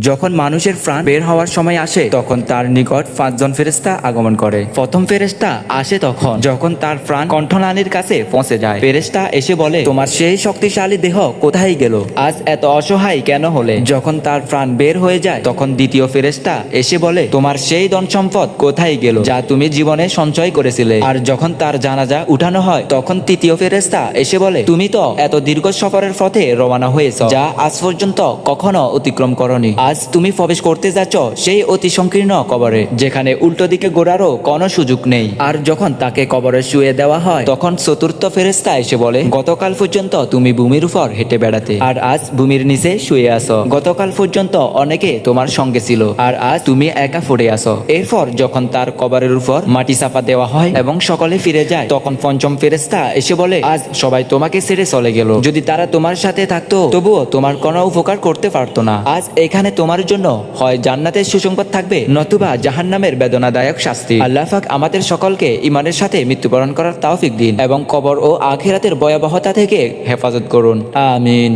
যখন মানুষের প্রাণ বের হওয়ার সময় আসে, তখন তার নিকট পাঁচজন ফেরেস্তা আগমন করে। প্রথম ফেরেস্তা আসে তখন, যখন তার প্রাণ কণ্ঠনালীর কাছে পৌঁছে যায়। ফেরেস্তা এসে বলে, তোমার সেই শক্তিশালী দেহ কোথায় গেল? আজ এত অসহায় কেন হলে? যখন তার প্রাণ বের হয়ে যায়, তখন দ্বিতীয় ফেরেস্তা এসে বলে, তোমার সেই ধন সম্পদ কোথায় গেল যা তুমি জীবনে সঞ্চয় করেছিলে? আর যখন তার জানাজা উঠানো হয়, তখন তৃতীয় ফেরেস্তা এসে বলে, তুমি তো এত দীর্ঘ সফরের পথে রওনা হয়েছ, যা আজ পর্যন্ত কখনো অতিক্রম করনি। আজ তুমি প্রবেশ করতে যাচ্ছ সেই অতি সংকীর্ণ কবরে, যেখানে উল্টো দিকে গোড়ারও কোনো সুযোগ নেই। আর যখন তাকে কবরে শুয়ে দেওয়া হয়, তখন চতুর্থ ফেরেস্তা এসে বলে, গতকাল পর্যন্ত তুমি ভূমির উপর হেঁটে বেড়াতে, আর আজ ভূমির নিচে শুয়ে আসো গতকাল পর্যন্ত অনেকে তোমার সঙ্গে ছিল, আর আজ তুমি একা পড়ে আসো এরপর যখন তার কবরের উপর মাটি চাপা দেওয়া হয় এবং সকলে ফিরে যায়, তখন পঞ্চম ফেরেস্তা এসে বলে, আজ সবাই তোমাকে ছেড়ে চলে গেল। যদি তারা তোমার সাথে থাকতো, তবুও তোমার কোনো উপকার করতে পারতো না। আজ এখানে তোমার জন্য হয় জান্নাতের সুসংবাদ থাকবে, নতুবা জাহান নামের বেদনাদায়ক শাস্তি। আল্লাহ ফাক আমাদের সকলকে ইমানের সাথে মৃত্যুবরণ করার তাওফিক দিন এবং কবর ও আখিরাতের ভয়াবহতা থেকে হেফাজত করুন। আমিন।